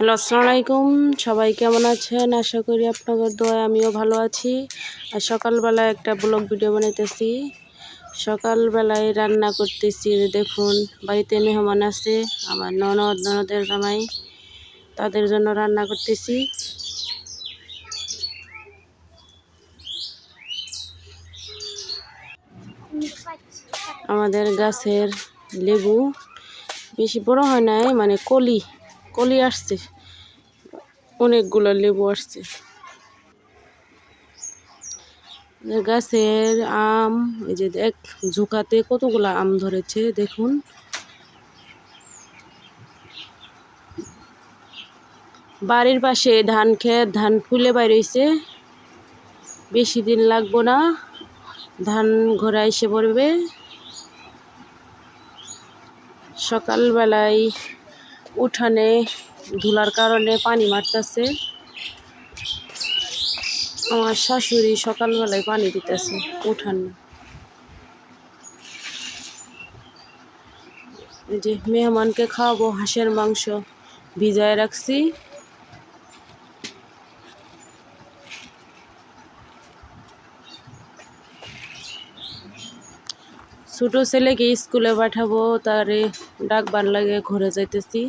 Hello, আসসালামু আলাইকুম। সবাই কেমন আছেন? আশা করি আপনাদের দোয়ায় আমিও ভালো আছি। আর সকালবেলায় একটা ব্লগ ভিডিও বানাইতেছি। সকালবেলায় রান্না করতেছি দেখুন, বাড়িতে মেহমান আছে, আমার ননদ, ননদের জামাই, তাদের জন্য রান্না করতেছি। আমাদের গাছের লেবু বেশি বড় হয় নাই মানে কলি। কলি আসছে, অনেকগুলো লেবু আসছে। গাছের আম, এই যে দেখ, ঝুঁকাতে কতগুলো আম ধরেছে, দেখুন। বাড়ির পাশে ধান খেত ধান ফুলে বাইরেছে। বেশি দিন লাগবো না, ধান ঘোরা এসে পড়বে। সকালবেলায় উঠানে ধুলার কারণে পানি মারতেছে। আমার শাশুড়ি সকালবেলায় পানি দিতেছে উঠানে। যে মেহমানকে খাওয়াবো হাঁসের মাংস, ভিজায় রাখছি। ছোট ছেলেকে স্কুলে পাঠাবো, তারে ডাকবার লাগে, ঘুরে যাইতেছি।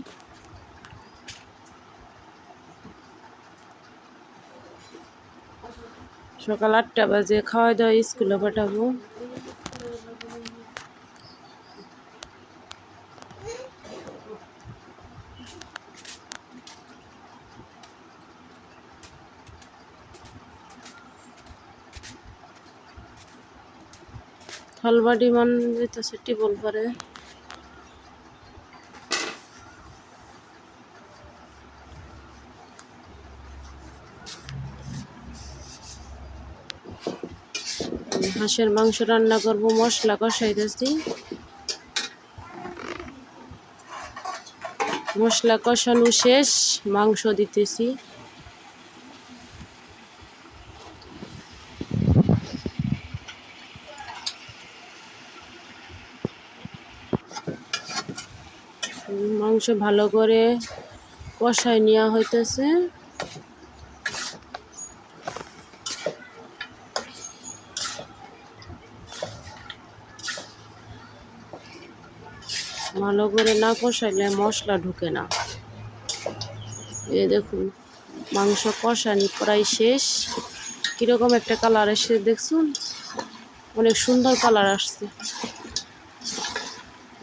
সকাল আটটা বাজে, খাওয়া দাওয়া স্কুলে পাঠাবো। থালবাড়ি মান যেতেছে টিবল পারে হাঁসের মাংস রান্না করব, মশলা কষাইতেছি মশলা কষানো শেষ, মাংস দিতেছি। মাংস ভালো করে কষায় নেওয়া হইতেছে। ভালো করে না কষাইলে মশলা ঢুকে না। এই দেখুন, মাংস কষানি প্রায় শেষ। কীরকম একটা কালার এসে দেখছুন অনেক সুন্দর কালার আসছে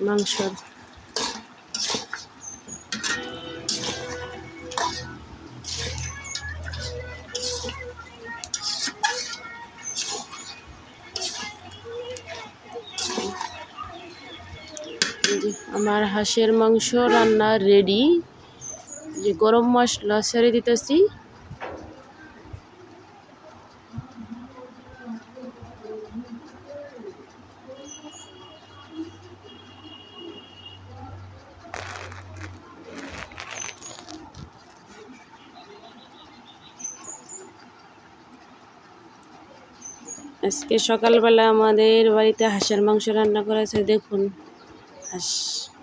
মাংসর। আমার হাঁসের মাংস রান্না রেডি যে গরম মশলা ছেড়ে দিতেছি। আজকে সকালবেলা আমাদের বাড়িতে হাঁসের মাংস রান্না করেছে, দেখুন। Yes.